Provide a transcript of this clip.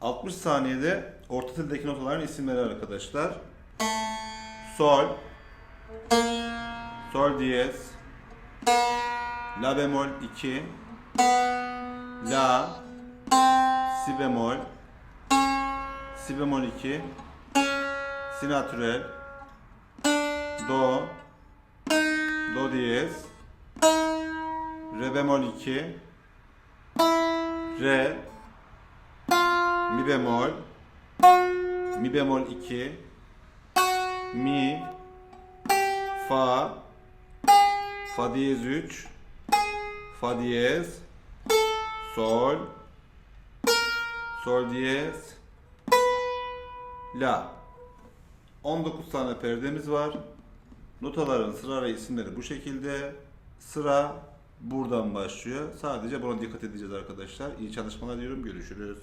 60 saniyede orta tildeki notaların isimleri arkadaşlar. Sol, Sol diyez, La bemol 2, La, Si bemol, Si bemol 2, Si natürel, Do, Do diyez, Re bemol 2, Re, Mi bemol, Mi bemol 2, Mi, Fa, Fa diyez 3, Fa diyez, Sol, Sol diyez, La. 19 tane perdemiz var. Notaların sıra ve isimleri bu şekilde. Sıra buradan başlıyor. Sadece buna dikkat edeceğiz arkadaşlar. İyi çalışmalar diyorum. Görüşürüz.